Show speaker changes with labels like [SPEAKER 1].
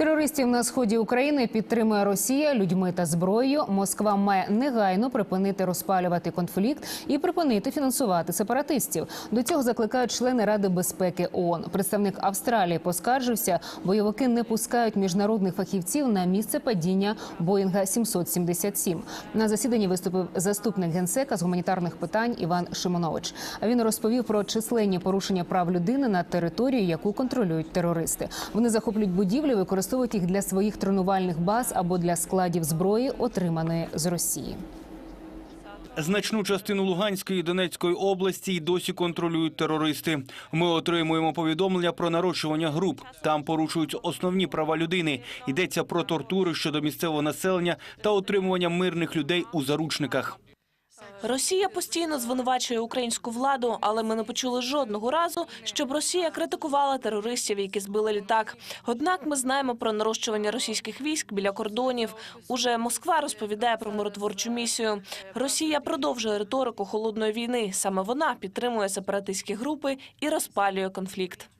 [SPEAKER 1] Терористів на сході України підтримує Росія людьми та зброєю. Москва має негайно припинити розпалювати конфлікт і припинити фінансувати сепаратистів. До цього закликають члени Ради безпеки ООН. Представник Австралії поскаржився, бойовики не пускають міжнародних фахівців на місце падіння Боїнга 777. На засіданні виступив заступник генсека з гуманітарних питань Іван Шимонович. Він розповів про численні порушення прав людини на території, яку контролюють терористи. Вони захоплюють будівлі, використовують їх для своїх тренувальних баз або для складів зброї, отриманої з Росії.
[SPEAKER 2] Значну частину Луганської і Донецької області й досі контролюють терористи. Ми отримуємо повідомлення про нарощування груп. Там порушують основні права людини. Йдеться про тортури щодо місцевого населення та отримування мирних людей у заручниках.
[SPEAKER 3] Росія постійно звинувачує українську владу, але ми не почули жодного разу, щоб Росія критикувала терористів, які збили літак. Однак ми знаємо про нарощування російських військ біля кордонів. Уже Москва розповідає про миротворчу місію. Росія продовжує риторику холодної війни. Саме вона підтримує сепаратистські групи і розпалює конфлікт.